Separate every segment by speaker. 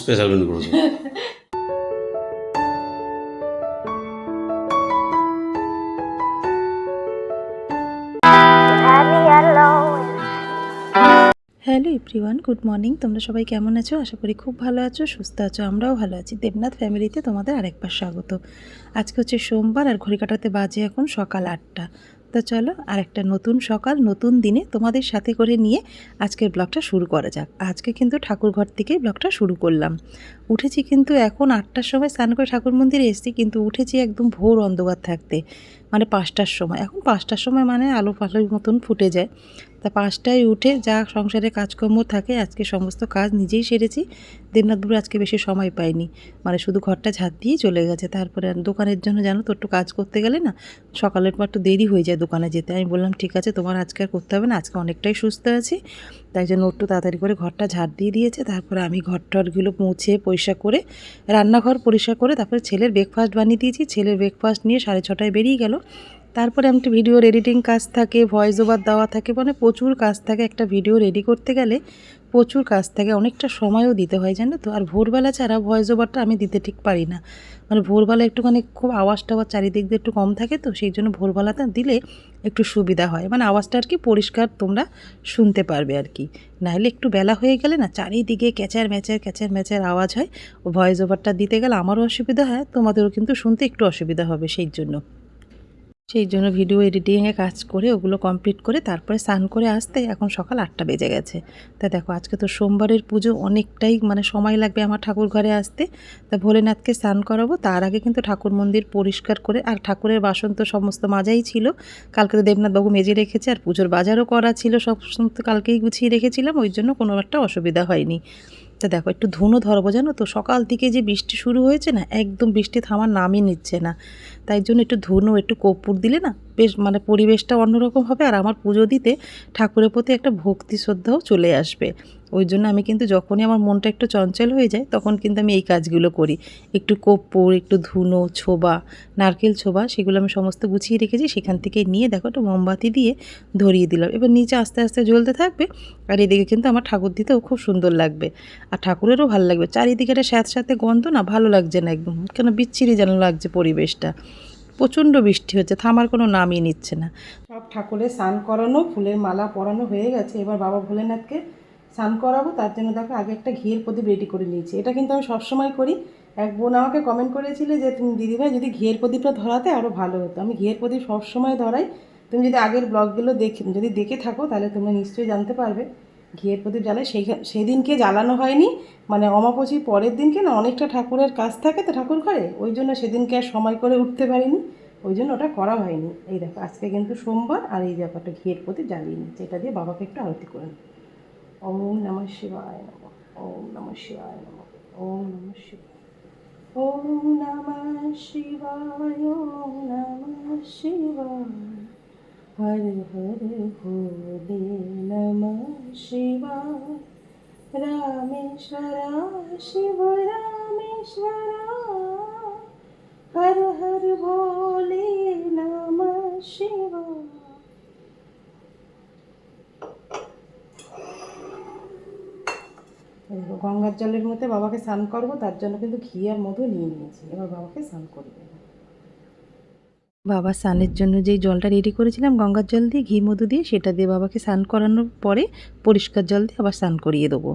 Speaker 1: Special menu করেছ
Speaker 2: hello everyone, good morning. তোমরা সবাই কেমন আছো? আশা করি খুব ভালো আছো, সুস্থ আছো, আমরাও ভালো আছি। দেবনাথ ফ্যামিলিতে তোমাদের আরেকবার স্বাগত। আজকে হচ্ছে সোমবার আর ঘড়ি কাটাতে বাজে এখন সকাল আটটা। তো চলো আর একটা নতুন সকাল, নতুন দিনে তোমাদের সাথে করে নিয়ে আজকের ব্লগটা শুরু করা যাক। আজকে কিন্তু ঠাকুরঘর থেকেই ব্লগটা শুরু করলাম। উঠেছি কিন্তু এখন আটটার সময় স্নান করে ঠাকুর মন্দিরে এসেছি, কিন্তু উঠেছি একদম ভোর অন্ধকার থাকতে। মানে পাঁচটার সময়। এখন পাঁচটার সময় মানে আলো ফালোর মতন ফুটে যায়। তা পাঁচটায় উঠে যা সংসারে কাজকর্ম থাকে, আজকে সমস্ত কাজ নিজেই সেরেছি দেবনাথবাবু আজকে বেশি সময় পাইনি মানে শুধু ঘরটা ঝাঁট দিয়েই চলে গেছে। তারপরে দোকানের জন্য জানো তো একটু কাজ করতে গেলে না, সকালের পর একটু দেরি হয়ে যায় দোকানে যেতে। আমি বললাম, ঠিক আছে, তোমার আজকে আর করতে হবে না, আজকে অনেকটাই সুস্থ আছি। তাই জন্য একটু তাড়াতাড়ি করে ঘরটা ঝাড় দিয়ে দিয়েছে, তারপরে আমি ঘর টরগুলো মুছে পরিষ্কার করে, রান্নাঘর পরিষ্কার করে, তারপরে ছেলের ব্রেকফাস্ট বানিয়ে দিয়েছি। ছেলের ব্রেকফাস্ট নিয়ে সাড়ে ছটায় বেরিয়ে গেল। তারপরে একটা ভিডিওর এডিটিং কাজ থাকে ভয়েস ওভার দেওয়া থাকে মানে প্রচুর কাজ থাকে। একটা ভিডিও রেডি করতে গেলে প্রচুর কাজ থাকে, অনেকটা সময়ও দিতে হয়, জানো তো? আর ভোরবেলা ছাড়া ভয়েস ওভারটা আমি দিতে ঠিক পারি না। মানে ভোরবেলা একটুখানি খুব আওয়াজ টাওয়াজ চারিদিক দিয়ে একটু কম থাকে তো, সেই জন্য ভোরবেলাটা দিলে একটু সুবিধা হয়। মানে আওয়াজটা আর কি পরিষ্কার তোমরা শুনতে পারবে আর কি। নাহলে একটু বেলা হয়ে গেলে না চারিদিকে ক্যাচার ম্যাচার ক্যাচার ম্যাচার আওয়াজ হয়। ভয়েস ওভারটা দিতে গেলে আমারও অসুবিধা হয়, তোমাদেরও কিন্তু শুনতে একটু অসুবিধা হবে সেই জন্য। সেই জন্য ভিডিও এডিটিংয়ে কাজ করে ওগুলো কমপ্লিট করে তারপরে স্নান করে আসতে এখন সকাল আটটা বেজে গেছে। তা দেখো, আজকে তো সোমবারের পুজো অনেকটাই মানে সময় লাগবে আমার ঠাকুর ঘরে আসতে। তা ভোলেনাথকে স্নান করাবো, তার আগে কিন্তু ঠাকুর মন্দির পরিষ্কার করে, আর ঠাকুরের বাসন তো সমস্ত মাজাই ছিল। কালকে তো দেবনাথবাবু মেজে রেখেছে, আর পুজোর বাজারও করা ছিল, সব কালকেই গুছিয়ে রেখেছিলাম, ওই জন্য কোনো একটা অসুবিধা হয়নি। তা দেখো, একটু ধুনো ধরবো জানো তো? সকাল থেকে যে বৃষ্টি শুরু হয়েছে না, একদম বৃষ্টি থামার নামই নিচ্ছে না। তাই জন্য একটু ধুনো, একটু কর্পূর দিলে না, বেশ মানে পরিবেশটা অন্যরকম হবে। আর আমার পুজো দিতে ঠাকুরের প্রতি একটা ভক্তি শ্রদ্ধাও চলে আসবে। ওই জন্য আমি কিন্তু যখনই আমার মনটা একটু চঞ্চল হয়ে যায়, তখন কিন্তু আমি এই কাজগুলো করি। একটু কর্পূর, একটু ধুনো, ছোবা, নারকেল ছোবা, সেগুলো আমি সমস্ত গুছিয়ে রেখেছি, সেখান থেকে নিয়ে দেখো একটু মোমবাতি দিয়ে ধরিয়ে দিলাম। এবার নিচে আস্তে আস্তে জ্বলতে থাকবে, আর এদিকে কিন্তু আমার ঠাকুর দিতেও খুব সুন্দর লাগবে, আর ঠাকুরেরও ভালো লাগবে। চারিদিকে একটা স্যাঁত সাথে গন্ধ না, ভালো লাগছে না একদম, কেন বিচ্ছিরি যেন লাগছে পরিবেশটা। প্রচণ্ড বৃষ্টি হচ্ছে, থামার কোনো নামই নিচ্ছে না। সব ঠাকুরের স্নান করানো, ফুলের মালা পরানো হয়ে গেছে, এবার বাবা ভোলেনাথকে স্নান করাবো, তার জন্য দেখো আগে একটা ঘিয়ের প্রদীপ রেডি করে নিয়েছি। এটা কিন্তু আমি সবসময় করি। এক বোন আমাকে কমেন্ট করেছিলে যে, তুমি দিদিভাই যদি ঘিয়ের প্রদীপটা ধরাতে আরও ভালো হতো। আমি ঘিয়ের প্রদীপ সবসময় ধরাই। তুমি যদি আগের ব্লগগুলো দেখে, যদি দেখে থাকো, তাহলে তোমরা নিশ্চয়ই জানতে পারবে। ঘিয়ের প্রদীপ জ্বালায়। সেই সেদিনকে জ্বালানো হয়নি। মানে অমাপসির পরের দিনকে না অনেকটা ঠাকুরের কাজ থাকে তো ঠাকুর ঘরে, ওই জন্য সেদিনকে আর সময় করে উঠতে পারিনি। ওই জন্য ওটা করা হয়নি। এই দেখো, আজকে কিন্তু সোমবার আর এই ব্যাপারটা ঘিয়ের প্রদীপ জ্বালিয়ে নিচ্ছে এটা দিয়ে বাবাকে একটু আরতি করে নিই ওম নমঃ শিবায় নম ওম নমঃ শিবায় নম ওম নমঃ শিবায় ওম নমঃ শিবায় ওম নমঃ শিবায় হর হর ভোলে নমঃ শিবায় রামেশ্বর শিব রামেশ্বর হর হর ভোলে নমঃ শিবায় এই দেখো, গঙ্গার জলের মধ্যে বাবাকে স্নান করব, তার জন্য কিন্তু ঘি আর মধু নিয়ে নিয়েছি। এবার বাবাকে স্নান করবে বাবা স্নানের জন্য যেই জলটা রেডি করেছিলাম, গঙ্গার জল দিয়ে, ঘি মধু দিয়ে, সেটা দিয়ে বাবাকে স্নান করানোর পরে পরিষ্কার জল দিয়ে আবার স্নান করিয়ে দেবো।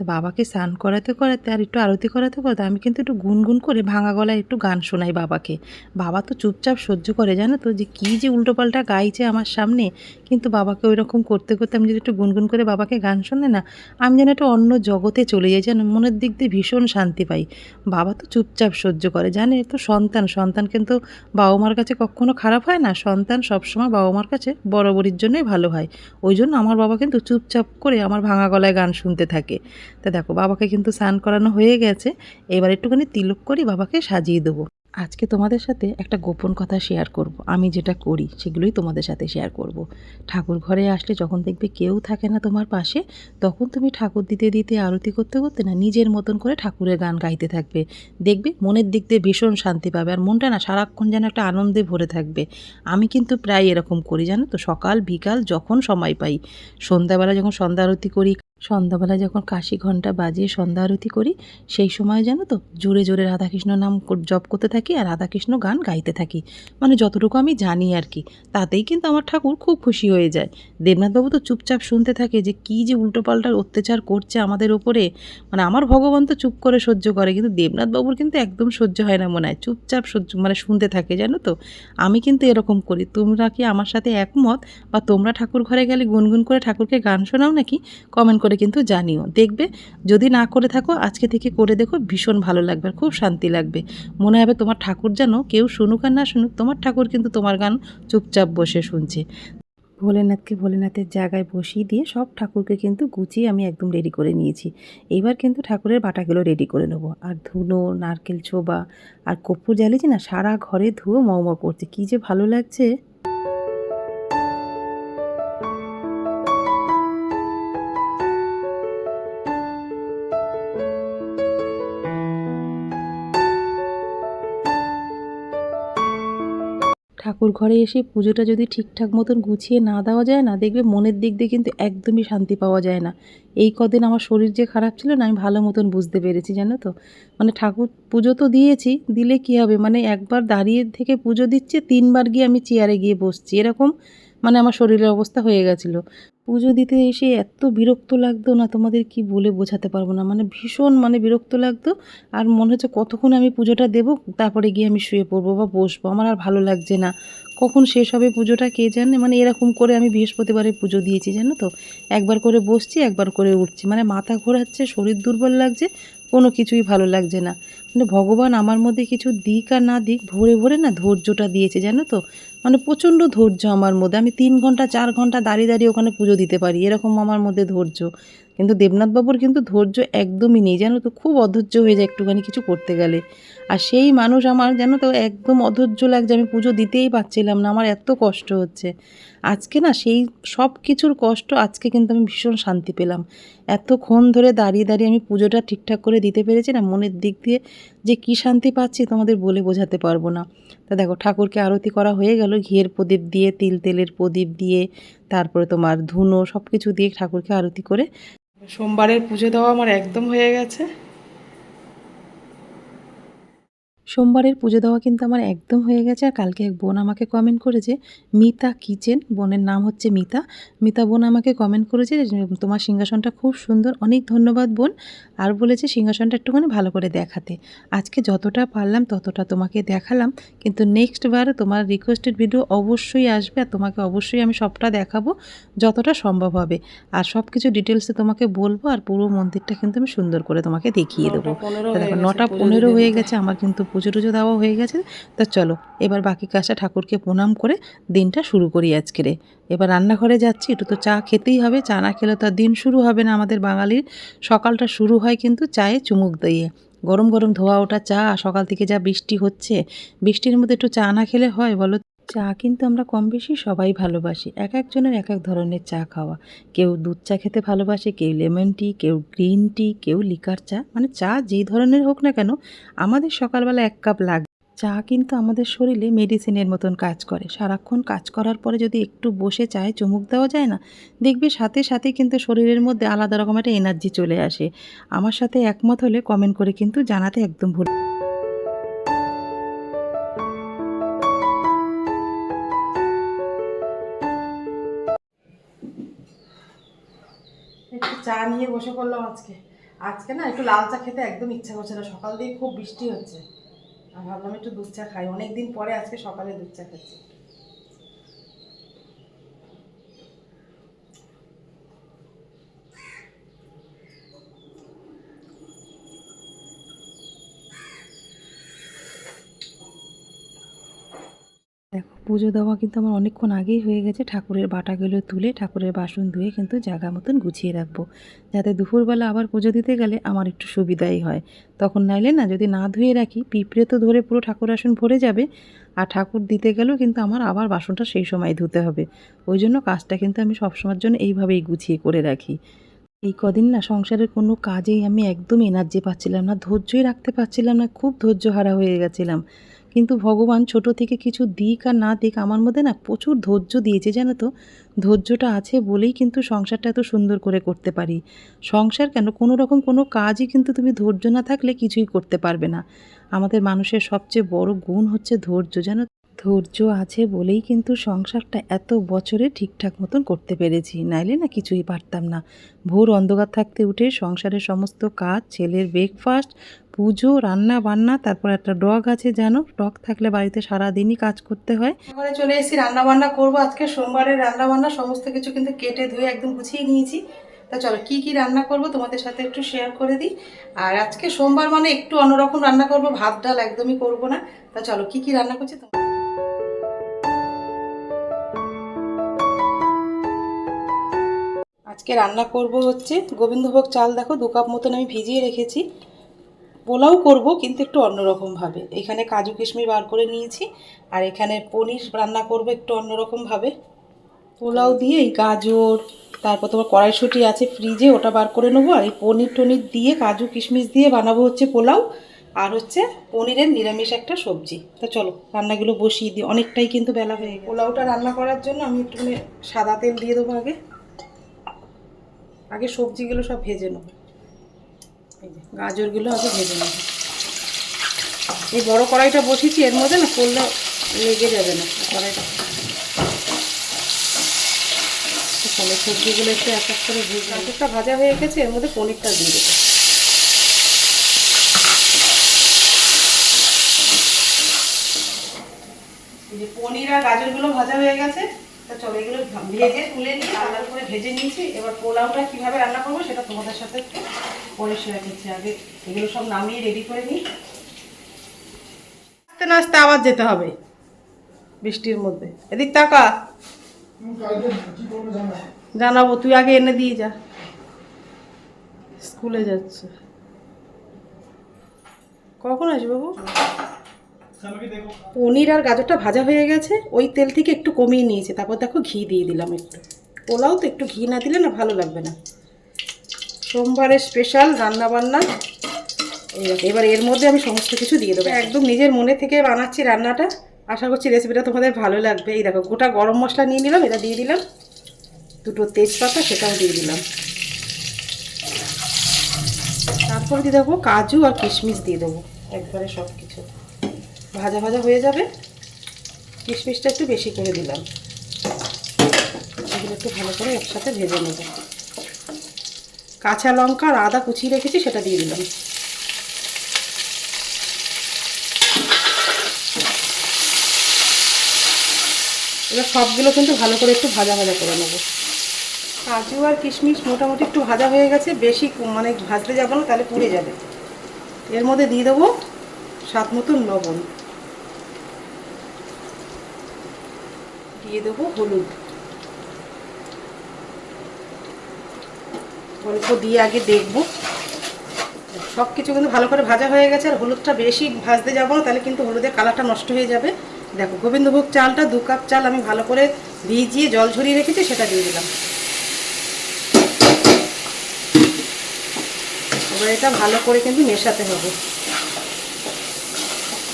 Speaker 2: তো বাবাকে স্নান করাতে করাতে আর একটু আরতি করাতে করাতে আমি কিন্তু একটু গুনগুন করে ভাঙা গলায় একটু গান শোনাই বাবাকে। বাবা তো চুপচাপ সহ্য করে, জানো তো, যে কী যে উল্টোপাল্টা গাইছে আমার সামনে। কিন্তু বাবাকে ওই রকম করতে করতে আমি যদি একটু গুনগুন করে বাবাকে গান শোনে না, আমি যেন একটু অন্য জগতে চলে যাই, যেন মনের দিক দিয়ে ভীষণ শান্তি পাই। বাবা তো চুপচাপ সহ্য করে, জানে তো সন্তান সন্তান কিন্তু বাবা মার কাছে কখনো খারাপ হয় না। সন্তান সবসময় বাবা মার কাছে বরাবরির জন্যই ভালো হয়। ওই জন্য আমার বাবা কিন্তু চুপচাপ করে আমার ভাঙা গলায় গান শুনতে থাকে। তা দেখো, বাবাকে কিন্তু স্নান করানো হয়ে গেছে। এবার একটুখানি তিলক করে, বাবাকে সাজিয়ে দেবো। আজকে তোমাদের সাথে একটা গোপন কথা শেয়ার করব। আমি যেটা করি, সেগুলোই তোমাদের সাথে শেয়ার করব। ঠাকুর ঘরে আসলে যখন দেখবে কেউ থাকে না তোমার পাশে, তখন তুমি ঠাকুর দিতে দিতে, আরতি করতে করতে না নিজের মতন করে ঠাকুরের গান গাইতে থাকবে। দেখবে মনের দিক দিয়ে ভীষণ শান্তি পাবে, আর মনটা না সারাক্ষণ যেন একটা আনন্দে ভরে থাকবে। আমি কিন্তু প্রায় এরকম করি, জানো তো? সকাল, বিকাল, যখন সময় পাই। সন্ধ্যাবেলা যখন সন্ধ্যা আরতি করি সন্ধ্যাবেলা যখন কাশি ঘণ্টা বাজিয়ে সন্ধ্যা আরতি করি, সেই সময় জানো তো, জোরে জোরে রাধাকৃষ্ণ নাম জপ করতে থাকি আর রাধাকৃষ্ণ গান গাইতে থাকি। মানে যতটুকু আমি জানি আর কি, তাতেই কিন্তু আমার ঠাকুর খুব খুশি হয়ে যায়। দেবনাথবাবু তো চুপচাপ শুনতে থাকে যে কী যে উল্টোপাল্টা অত্যাচার করছে আমাদের ওপরে। মানে আমার ভগবান তো চুপ করে সহ্য করে, কিন্তু দেবনাথবাবুর কিন্তু একদম সহ্য হয় না মনে হয়, চুপচাপ সহ্য মানে শুনতে থাকে জানো তো। আমি কিন্তু এরকম করি, তোমরা কি আমার সাথে একমত? বা তোমরা ঠাকুর ঘরে গেলে গুনগুন করে ঠাকুরকে গান শোনাও নাকি? কমেন্ট করে কিন্তু জানিও। দেখবে, যদি না করে থাকো, আজকে থেকে করে দেখো, ভীষণ ভালো লাগবে আর খুব শান্তি লাগবে। মনে হবে তোমার ঠাকুর যেন কেউ শুনুক আর না শুনুক, তোমার ঠাকুর কিন্তু তোমার গান চুপচাপ বসে শুনছে। ভোলেনাথকে ভোলেনাথের জায়গায় বসিয়ে দিয়ে সব ঠাকুরকে কিন্তু গুছিয়ে আমি একদম রেডি করে নিয়েছি। এইবার কিন্তু ঠাকুরের বাটাগুলো রেডি করে নেব। আর ধুনো, নারকেল ছোবা আর কর্পূর জ্বালিয়েছি না, সারা ঘরে ধুয়ো, মৌমা করছে। কী যে ভালো লাগছে। ঠাকুর ঘরে এসে পুজোটা যদি ঠিকঠাক মতন গুছিয়ে না দেওয়া যায় না, দেখবে মনের দিক দিয়ে কিন্তু একদমই শান্তি পাওয়া যায় না। এই কদিন আমার শরীর যে খারাপ ছিল না, আমি ভালো মতন বুঝতে পেরেছি, জানো তো? মানে ঠাকুর পুজো তো দিয়েছি, দিলে কি হবে? মানে একবার দাঁড়িয়ে থেকে পুজো দিচ্ছে, তিনবার গিয়ে আমি চেয়ারে গিয়ে বসছি। এরকম মানে আমার শরীরের অবস্থা হয়ে গেছিল। পুজো দিতে এসে এত বিরক্ত লাগতো না, তোমাদের কি বলে বোঝাতে পারব না। মানে ভীষণ মানে বিরক্ত লাগতো, আর মনে হচ্ছে কতক্ষণ আমি পুজোটা দেবো, তারপরে গিয়ে আমি শুয়ে পড়ব বা বসবো। আমার আর ভালো লাগছে না। কখন শেষ হবে পুজোটা কে জানে? মানে এরকম করে আমি বৃহস্পতিবারে পুজো দিয়েছি, জানো তো। একবার করে বসছি, একবার করে উঠছি। মানে মাথা ঘোরাচ্ছে, শরীর দুর্বল লাগছে, কোনো কিছুই ভালো লাগছে না। মানে ভগবান আমার মধ্যে কিছু দিক আর না দিক ভরে ভরে না ধৈর্যটা দিয়েছে, জানো তো? মানে প্রচণ্ড ধৈর্য আমার মধ্যে। আমি তিন ঘণ্টা, চার ঘণ্টা দাঁড়িয়ে দাঁড়িয়ে ওখানে পুজো দিতে পারি, এরকম আমার মধ্যে ধৈর্য। কিন্তু দেবনাথবাবুর কিন্তু ধৈর্য একদমই নেই, জানো তো? খুব অধৈর্য হয়ে যায় একটুখানি কিছু করতে গেলে। আর সেই মানুষ আমার যেন তো একদম অধৈর্য লাগছে, আমি পুজো দিতেই পারছিলাম না, আমার এত কষ্ট হচ্ছে। আজকে না সেই সব কিছুর কষ্ট আজকে কিন্তু আমি ভীষণ শান্তি পেলাম। এতক্ষণ ধরে দাঁড়িয়ে দাঁড়িয়ে আমি পুজোটা ঠিকঠাক করে দিতে পেরেছি না, মনের দিক দিয়ে যে কী শান্তি পাচ্ছি তোমাদের বলে বোঝাতে পারব না। তা দেখো, ঠাকুরকে আরতি করা হয়ে গেল, ঘিয়ের প্রদীপ দিয়ে, তিল তেলের প্রদীপ দিয়ে, তারপরে তোমার ধুনো সব কিছু দিয়ে ঠাকুরকে আরতি করে। সোমবারের পুজো দেওয়া আমার একদম হয়ে গেছে। সোমবারের পুজো দেওয়া কিন্তু আমার একদম হয়ে গেছে। আর কালকে এক বোন আমাকে কমেন্ট করেছে মিতা কিচেন বোনের নাম হচ্ছে মিতা। মিতা বোন আমাকে কমেন্ট করেছে তোমার সিংহাসনটা খুব সুন্দর অনেক ধন্যবাদ বোন। আর বলেছে সিংহাসনটা একটুখানি ভালো করে দেখাতে। আজকে যতটা পারলাম ততটা তোমাকে দেখালাম। কিন্তু নেক্সট বার তোমার রিকোয়েস্টেড ভিডিও অবশ্যই আসবে আর তোমাকে অবশ্যই আমি সবটা দেখাবো যতটা সম্ভব হবে। আর সব কিছু ডিটেলসে তোমাকে বলব আর পুরো মন্দিরটা কিন্তু আমি সুন্দর করে তোমাকে দেখিয়ে দেবো। দেখো নটা পনেরো হয়ে গেছে আমার কিন্তু পুজো টুজো দেওয়া হয়ে গেছে, তা চলো, এবার বাকি কাজটা ঠাকুরকে প্রণাম করে দিনটা শুরু করি আজকেরে এবার রান্নাঘরে যাচ্ছি, একটু তো চা খেতেই হবে, চা না খেলে তো আর দিন শুরু হবে না আমাদের বাঙালির। সকালটা শুরু হয় কিন্তু চায়ে চুমুক দিয়ে। গরম গরম ধোয়া ওটা চা, সকাল থেকে যা বৃষ্টি হচ্ছে, বৃষ্টির মধ্যে একটু চা না খেলে হয় বলো চা কিন্তু আমরা কম বেশি সবাই ভালোবাসি। এক একজনের এক এক ধরনের চা খাওয়া। কেউ দুধ চা খেতে ভালোবাসে, কেউ লেমন টি, কেউ গ্রিন টি, কেউ লিকার চা। মানে চা যেই ধরনের হোক না কেন, আমাদের সকালবেলা এক কাপ লাগে, চা কিন্তু আমাদের শরীরে মেডিসিনের মতন কাজ করে। সারাক্ষণ কাজ করার পরে যদি একটু বসে চায়ে চুমুক দেওয়া যায় না, দেখবে সাথে সাথে কিন্তু শরীরের মধ্যে আলাদা রকম একটা এনার্জি চলে আসে। আমার সাথে একমত হলে কমেন্ট করে কিন্তু জানাতে একদম ভুল চা নিয়ে বসে পড়লাম আজকে। আজকে না একটু লাল চা খেতে একদম ইচ্ছা করছে না। সকাল দিয়ে খুব বৃষ্টি হচ্ছে। আর ভাবলাম একটু দুধ চা খাই। অনেকদিন পরে আজকে সকালে দুধ চা খাচ্ছি দেখো পুজো দেওয়া কিন্তু আমার অনেকক্ষণ আগেই হয়ে গেছে। ঠাকুরের বাটাগুলো তুলে ঠাকুরের বাসন ধুয়ে কিন্তু জায়গা মতন গুছিয়ে রাখব। যাতে দুপুরবেলা আবার পুজো দিতে গেলে আমার একটু সুবিধাই হয়। তখন নাইলে না, যদি না ধুয়ে রাখি, পিঁপড়ে তো ধরে পুরো ঠাকুর আসন ভরে যাবে। আর ঠাকুর দিতে গেলেও কিন্তু আমার আবার বাসনটা সেই সময় ধুতে হবে। ওই জন্য কাজটা কিন্তু আমি সবসময়ের জন্য এইভাবেই গুছিয়ে করে রাখি। এই কদিন না সংসারের কোনো কাজেই আমি একদম এনার্জি পাচ্ছিলাম না, ধৈর্যই রাখতে পারছিলাম না, খুব ধৈর্য হারা হয়ে গেছিলাম।
Speaker 3: কিন্তু ভগবান ছোট থেকে কিছু দিক আর না দিক আমার মধ্যে না প্রচুর ধৈর্য দিয়েছে, জানো তো? ধৈর্যটা আছে বলেই কিন্তু সংসারটা এত সুন্দর করে করতে পারি। সংসার কেন? কোনো রকম কোনো কাজই কিন্তু তুমি ধৈর্য না থাকলে কিছুই করতে পারবে না। আমাদের মানুষের সবচেয়ে বড় গুণ হচ্ছে ধৈর্য, জানো ধৈর্য আছে বলেই কিন্তু সংসারটা এত বছরে ঠিকঠাক মতন করতে পেরেছি। নাইলে না কিছুই পারতাম না। ভোর অন্ধকার থাকতে উঠে সংসারের সমস্ত কাজ, ছেলের ব্রেকফাস্ট পুজো, রান্না বান্না, তারপর একটা ডগ আছে জানো ডগ থাকলে বাড়িতে সারা দিনই কাজ করতে হয়। ঘরে চলে এসেছি, রান্না বান্না করব। আজকে সোমবারের রান্না বান্না, সমস্ত কিছু কিন্তু কেটে ধুয়ে একদম গুছিয়ে নিয়েছি। তা চলো, কি কি রান্না করব তোমাদের সাথে একটু শেয়ার করে দিই। আর আজকে সোমবার মানে একটু অন্যরকম রান্না করব, ভাত, ডাল একদমই করব না। তা চলো, কি কি রান্না করছি তোমার আজকে রান্না করব হচ্ছে গোবিন্দভোগ চাল। দেখো দু কাপ মতন আমি ভিজিয়ে রেখেছি। পোলাও করব, কিন্তু একটু অন্যরকমভাবে এখানে কাজু কিশমিশ বার করে নিয়েছি, আর এখানে পনির রান্না করব একটু অন্যরকমভাবে পোলাও দিয়ে এই গাজর, তারপর তোমার কড়াইশুঁটি আছে ফ্রিজে, ওটা বার করে নেব, আর এই পনির টনির দিয়ে কাজু কিশমিশ দিয়ে বানাবো হচ্ছে পোলাও, আর হচ্ছে পনিরের নিরামিষ একটা সবজি। তো চলো, রান্নাগুলো বসিয়ে দিই। অনেকটাই কিন্তু বেলা হয়ে পোলাওটা রান্না করার জন্য আমি একটু মানে সাদা তেল দিয়ে দেবো আগে। আগে সবজিগুলো সব ভেজে নেব। গাজরগুলো আগে ভেজে নেব। এই বড় কড়াইটা বসেছি এর মধ্যে না করলে লেগে যাবে না কড়াইটা। তাহলে সবজিগুলো একটু এক এক করে ভেজে গাজরটা ভাজা হয়ে গেছে, এর মধ্যে পনিরটা দিয়ে দেবো। পনির আর গাজরগুলো ভাজা হয়ে গেছে। চলো এগুলো ভেজে তুলে নিয়ে আলাদা করে ভেজে নিয়েছি। এবার পোলাওটা কীভাবে রান্না করব সেটা তোমাদের সাথে একটু পরে শেয়ার করছি আগে। এগুলো সব নামিয়ে রেডি করে নিই। আস্তে না আস্তে আবার যেতে হবে বৃষ্টির মধ্যে। এদিক তাকা। জানাব তুই আগে এনে দিয়ে যা। স্কুলে যাচ্ছে। কখন আসবে বাবু? পনির আর গাজরটা ভাজা হয়ে গেছে, ওই তেল থেকে একটু কমিয়ে নিয়েছে, তারপর দেখো ঘি দিয়ে দিলাম একটু। পোলাও তো একটু ঘি না দিলে না ভালো লাগবে না। সোমবারের স্পেশাল রান্না বান্না এই এবার এর মধ্যে আমি সমস্ত কিছু দিয়ে দেবো। একদম নিজের মনে থেকে বানাচ্ছি রান্নাটা। আশা করছি রেসিপিটা তোমাদের ভালো লাগবে। এই দেখো, গোটা গরম মশলা নিয়ে নিলাম, এটা দিয়ে দিলাম। দুটো তেজপাতা, সেটাও দিয়ে দিলাম। তারপর দিয়ে দেবো কাজু আর কিশমিশ দিয়ে দেবো, একবারে সব কিছু ভাজা ভাজা হয়ে যাবে। কিশমিশটা একটু বেশি করে দিলাম। এগুলো একটু ভালো করে একসাথে ভেজে নেব। কাঁচা লঙ্কা আর আদা কুচিয়ে রেখেছি, সেটা দিয়ে দিলাম। এবার সবগুলো কিন্তু ভালো করে একটু ভাজা ভাজা করে নেব। কাজু আর কিশমিশ মোটামুটি একটু ভাজা হয়ে গেছে, বেশি মানে ভাজতে যাব না, তাহলে পুড়ে যাবে। এর মধ্যে দিয়ে দেবো স্বাদ মতন লবণ। দিয়ে দেবো হলুদ। অল্প দিয়ে আগে দেখব। সব কিছু কিন্তু ভালো করে ভাজা হয়ে গেছে, আর হলুদটা বেশি ভাজতে যাব না, তাহলে কিন্তু হলুদের কালারটা নষ্ট হয়ে যাবে। দেখো, গোবিন্দভোগ চালটা, দু কাপ চাল আমি ভালো করে ভিজিয়ে জল ঝরিয়ে রেখেছি, সেটা দিয়ে দিলাম। এবার এটা ভালো করে কিন্তু মেশাতে হবে।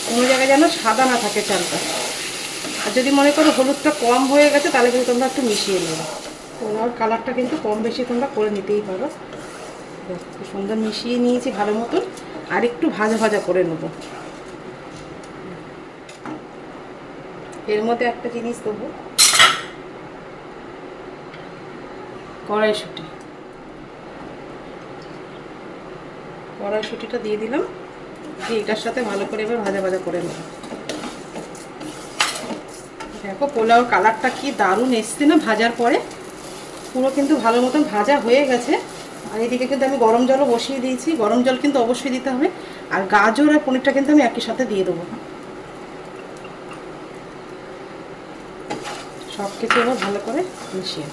Speaker 3: কোনো জায়গায় যেন সাদা না থাকে চালটা। যদি মনে করো হলুদটা কম হয়ে গেছে, তাহলে কিন্তু তোমরা একটু মিশিয়ে নেবে। পোলাওর কালারটা কিন্তু কম বেশি তোমরা করে নিতেই পারো। সুন্দর মিশিয়ে নিয়েছি ভালো মতন। আর একটু ভাজা ভাজা করে নেব। এর মধ্যে একটা জিনিস দেবো। কড়াইশুঁটি। কড়াইশুঁটিটা দিয়ে দিলাম। এটার সাথে ভালো করে এবার ভাজা ভাজা করে নেব। দেখো, পোলাওর কালারটা কি দারুণ এসছে না ভাজার পরে? পুরো কিন্তু ভালো মতন ভাজা হয়ে গেছে। আর এদিকে কিন্তু আমি গরম জলও বসিয়ে দিয়েছি। গরম জল কিন্তু অবশ্যই দিতে হবে। আর গাজর আর পনিরটা কিন্তু আমি একই সাথে দিয়ে দেবো। সব কিছু এবার ভালো করে মিশিয়ে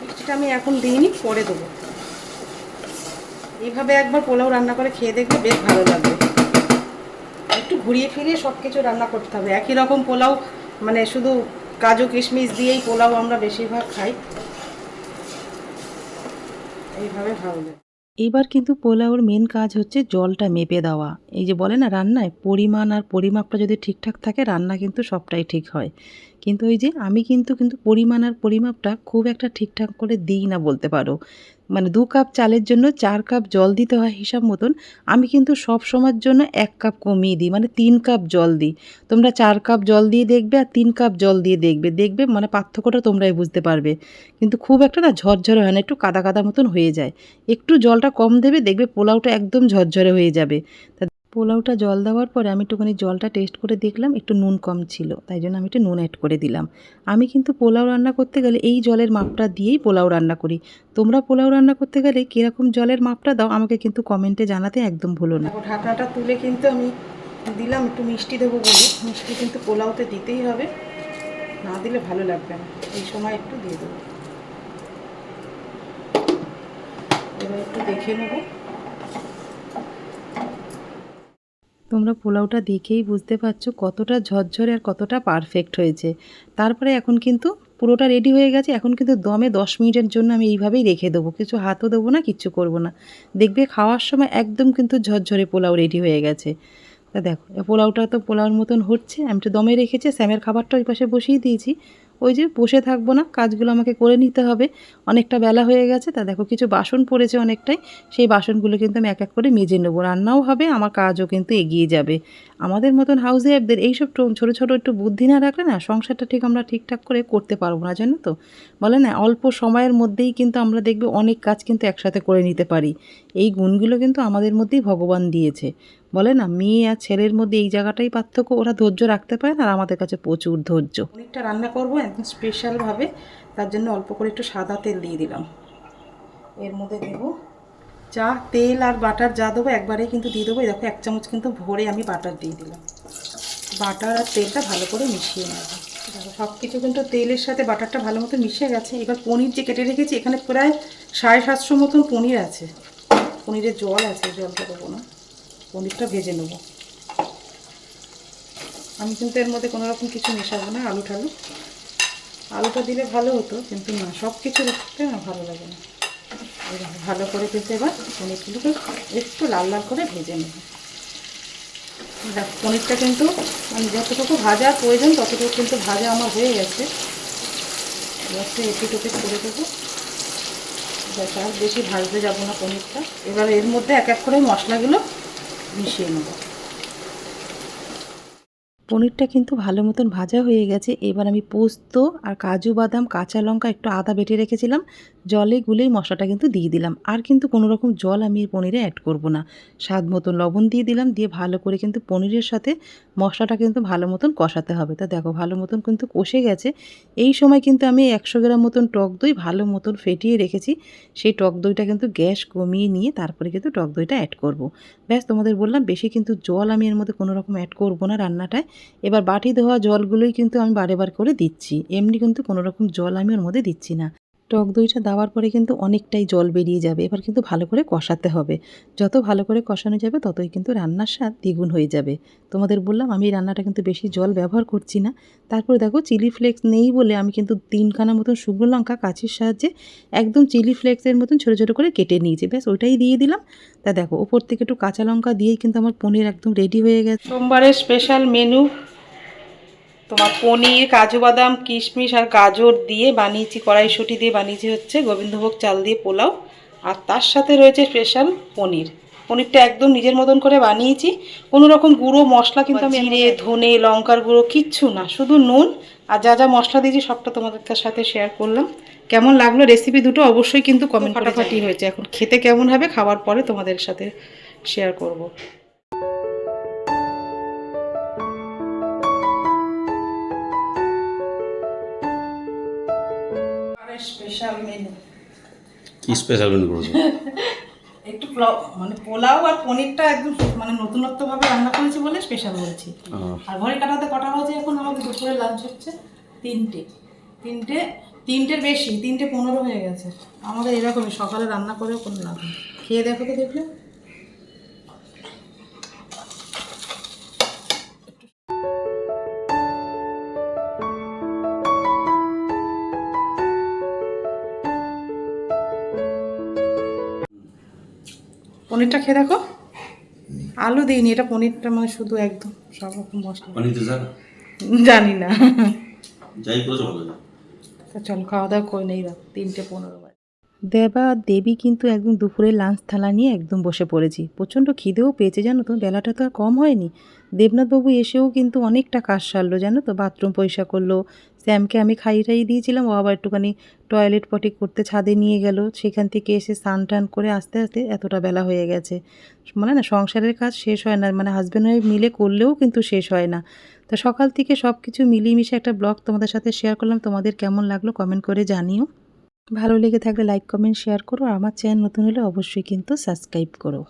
Speaker 3: মিষ্টিটা আমি এখন দিইনি, পরে দেবো। এইভাবে একবার পোলাও রান্না করে খেয়ে দেখবে বেশ ভালো লাগবে। ঘুরিয়ে ফিরিয়ে সব কিছু রান্না করতে হবে। একই রকম পোলাও মানে শুধু কাজু, কিশমিশ দিয়েই পোলাও আমরা বেশিরভাগ খাই। এইভাবে ভালো
Speaker 2: এইবার কিন্তু পোলাওর মেন কাজ হচ্ছে জলটা মেপে দেওয়া। এই যে বলে না, রান্নায় পরিমাণ আর পরিমাপটা যদি ঠিকঠাক থাকে, রান্না কিন্তু সবটাই ঠিক হয়। কিন্তু ওই যে আমি কিন্তু কিন্তু পরিমাণ আর পরিমাপটা খুব একটা ঠিকঠাক করে দিই না বলতে পারো। মানে দু কাপ চালের জন্য চার কাপ জল দিতে হয় হিসাব মতন, আমি কিন্তু সব সময়ের জন্য এক কাপ কমিয়ে দিই মানে তিন কাপ জল দিই। তোমরা চার কাপ জল দিয়ে দেখবে আর তিন কাপ জল দিয়ে দেখবে। দেখবে মানে পার্থক্যটা তোমরাই বুঝতে পারবে। কিন্তু খুব একটা না ঝরঝরে হয় না, একটু কাদা কাদা মতন হয়ে যায়। একটু জলটা কম দেবে, দেখবে পোলাওটা একদম ঝরঝরে হয়ে যাবে। তা পোলাওটা জল দেওয়ার পরে আমি একটুখানি জলটা টেস্ট করে দেখলাম, একটু নুন কম ছিল, তাই জন্য আমি একটু নুন অ্যাড করে দিলাম। আমি কিন্তু পোলাও রান্না করতে গেলে এই জলের মাপটা দিয়েই পোলাও রান্না করি। তোমরা পোলাও রান্না করতে গেলে কীরকম জলের মাপটা দাও আমাকে কিন্তু কমেন্টে জানাতে একদম ভুলো না। ঢাকনাটা তুলে কিন্তু আমি দিলাম, একটু মিষ্টি দেবো বলে। মিষ্টি কিন্তু পোলাওতে দিতেই হবে। না দিলে ভালো লাগবে না। এই সময় একটু দিয়ে দেবো। এবার একটু দেখে নেব। তোমরা পোলাওটা দেখেই বুঝতে পারছ কতটা ঝরঝরে আর কতটা পারফেক্ট হয়েছে। তারপরে এখন কিন্তু পুরোটা রেডি হয়ে গেছে, এখন কিন্তু দমে দশ মিনিটের জন্য আমি এইভাবেই রেখে দেবো। কিছু হাতও দেবো না, কিচ্ছু করব না। দেখবে খাওয়ার সময় একদম কিন্তু ঝরঝরে পোলাও রেডি হয়ে গেছে। তা দেখো পোলাওটা তো পোলাওর মতন হচ্ছে, আমি তো দমে রেখেছি, স্যামের খাবারটা ওই পাশে বসিয়ে দিয়েছি। ওই যে বসে থাকব না, কাজগুলো আমাকে করে নিতে হবে। অনেকটা বেলা হয়ে গেছে, তা দেখো কিছু বাসন পড়েছে অনেকটাই। সেই বাসনগুলো কিন্তু আমি এক এক করে মেজে নেব। রান্নাও হবে, আমার কাজও কিন্তু এগিয়ে যাবে। আমাদের মতন হাউস ওয়াইফদের এইসব ছোটো ছোটো একটু বুদ্ধি না রাখলে না সংসারটা ঠিক আমরা ঠিকঠাক করে করতে পারব না, জানো তো? বলে না, অল্প সময়ের মধ্যেই কিন্তু আমরা দেখবে অনেক কাজ কিন্তু একসাথে করে নিতে পারি। এই গুণগুলো কিন্তু আমাদের মধ্যেই ভগবান দিয়েছে। বলে না, মেয়ে আর ছেলের মধ্যে এই জায়গাটাই পার্থক্য। ওরা ধৈর্য রাখতে পারে না আর আমাদের কাছে প্রচুর ধৈর্য। অনেকটা রান্না করব একদম স্পেশালভাবে তার জন্য অল্প করে একটু সাদা তেল দিয়ে দিলাম। এর মধ্যে দেবো যা তেল আর বাটার যা দেবো একবারেই কিন্তু দিয়ে দেবো। দেখো, এক চামচ কিন্তু ভরে আমি বাটার দিয়ে দিলাম। বাটার আর তেলটা ভালো করে মিশিয়ে নেব। দেখো সব কিছু কিন্তু তেলের সাথে বাটারটা ভালো মতো মিশে গেছে। এবার পনির যে কেটে রেখেছি, এখানে প্রায় সাড়ে সাতশো মতন পনির আছে। পনিরের জল আছে জলটা দেবো না পনিরটা ভেজে নেব। আমি কিন্তু এর মধ্যে কোনো রকম কিছু মেশাবো না, আলু ঠালু। আলুটা দিলে ভালো হতো, কিন্তু না, সব কিছু রাখতে না ভালো লাগে না। ভালো করে কিন্তু এবার পনিরগুলোকে একটু লাল লাল করে ভেজে নেব। দেখ, পনিরটা কিন্তু মানে যতটুকু ভাজা প্রয়োজন, ততটুকু কিন্তু ভাজা আমার হয়ে গেছে। এবার তো এপিট করে দেবো। ব্যাস আর বেশি ভাজতে যাব না পনিরটা। এবার এর মধ্যে এক এক করে মশলাগুলো মিশিয়ে নেব পনিরটা কিন্তু ভালো মতন ভাজা হয়ে গেছে। এবার আমি পোস্ত আর কাজু বাদাম, কাঁচা লঙ্কা একটু আদা বেটে রেখেছিলাম। জলে গুলেই মশলাটা কিন্তু দিয়ে দিলাম। আর কিন্তু কোনো রকম জল আমি এই পনিরে অ্যাড করব না। স্বাদ মতন লবণ দিয়ে দিলাম। দিয়ে ভালো করে কিন্তু পনিরের সাথে মশলাটা কিন্তু ভালো মতন কষাতে হবে। তা দেখো, ভালো মতন কিন্তু কষে গেছে। এই সময় কিন্তু আমি একশো গ্রাম মতন টক দই ভালো মতন ফেটিয়ে রেখেছি। সেই টক দইটা কিন্তু গ্যাস কমিয়ে নিয়ে তারপরে কিন্তু টক দইটা অ্যাড করব। ব্যাস, তোমাদের বললাম, বেশি কিন্তু জল আমি এর মধ্যে কোনো রকম অ্যাড করব না রান্নাটায়। এবার বাটি ধোয়া জলগুলোই কিন্তু আমি বারে বার করে দিচ্ছি। এমনি কিন্তু কোনোরকম জল আমি ওর মধ্যে দিচ্ছি না। টক দইটা দেওয়ার পরে কিন্তু অনেকটাই জল বেরিয়ে যাবে। এবার কিন্তু ভালো করে কষাতে হবে। যত ভালো করে কষানো যাবে, ততই কিন্তু রান্নার স্বাদ দ্বিগুণ হয়ে যাবে। তোমাদের বললাম, আমি রান্নাটা কিন্তু বেশি জল ব্যবহার করছি না। তারপরে দেখো, চিলি ফ্লেক্স নেই বলে আমি কিন্তু তিনখানা মতন শুকনো লঙ্কা কাঁচির সাহায্যে একদম চিলি ফ্লেক্সের মতন ছোটো ছোটো করে কেটে নিয়েছি। ব্যাস ওইটাই দিয়ে দিলাম। তা দেখো, ওপর থেকে একটু কাঁচা লঙ্কা দিয়েই কিন্তু আমার পনির একদম রেডি হয়ে গেছে। সোমবারের স্পেশাল মেনু তোমার পনির কাজু বাদাম কিশমিশ আর গাজর দিয়ে বানিয়েছি কড়াইশুঁটি দিয়ে বানিয়েছি হচ্ছে গোবিন্দভোগ চাল দিয়ে পোলাও। আর তার সাথে রয়েছে স্পেশাল পনির। পনিরটা একদম নিজের মতন করে বানিয়েছি। কোনো রকম গুঁড়ো মশলা কিন্তু আমি জিরে ধনে লঙ্কার গুঁড়ো কিচ্ছু না শুধু নুন আর যা যা মশলা দিয়েছি সবটা তোমাদের তার সাথে শেয়ার করলাম। কেমন লাগল রেসিপি দুটো অবশ্যই কিন্তু কমেন্ট ফাটাফাটি হয়েছে এখন। খেতে কেমন হবে খাওয়ার পরে তোমাদের সাথে শেয়ার করব। স্পেশাল মেনু
Speaker 1: কি স্পেশাল মেনু করেছ?
Speaker 2: একটু পোলাও- মানে পোলাও আর পনিরটা একদম মানে নতুনত্বভাবে রান্না করেছি বলে স্পেশাল বলেছি আর ঘরে কাটাতে কটা বাজে এখন? আমাদের দুপুরে লাঞ্চ হচ্ছে তিনটে। তিনটে তিনটের বেশি তিনটে পনেরো হয়ে গেছে। আমাদের এরকমই সকালে রান্না করেও কোনো লাভ নেই। খেয়ে দেখো তো দেখলে। পনিরটা খেয়ে দেখো। আলু দিইনি এটা পনিরটা মানে শুধু একদম সব রকম মশলা। জানি? না।
Speaker 1: যাই
Speaker 2: তা চলো খাওয়া দাওয়া করে নেই রাত তিনটে পনেরো বাজে। দেবা আর দেবী কিন্তু একদম দুপুরে লাঞ্চ থালা নিয়ে একদম বসে পড়েছি। প্রচণ্ড খিদেও পেয়েছে জানো তো? বেলাটা তো আর কম হয়নি। দেবনাথবাবু এসেও কিন্তু অনেকটা কাজ সারলো জানো তো? বাথরুম পয়সা করল স্যামকে আমি খাইয়ে দিয়েছিলাম। ও আবার একটুখানি টয়লেট পটি করতে ছাদে নিয়ে গেল। সেখান থেকে এসে স্নান টান করে আস্তে আস্তে এতটা বেলা হয়ে গেছে। মানে না, সংসারের কাজ শেষ হয় না। মানে হাজব্যান্ড ওয়াইফ মিলে করলেও কিন্তু শেষ হয় না। তো সকাল থেকে সব কিছু মিলিয়ে একটা ব্লগ তোমাদের সাথে শেয়ার করলাম। তোমাদের কেমন লাগল কমেন্ট করে জানিও। ভালো লেগে থাকলে লাইক কমেন্ট শেয়ার করো। আমার চ্যানেল নতুন হলে অবশ্যই কিন্তু সাবস্ক্রাইব করো।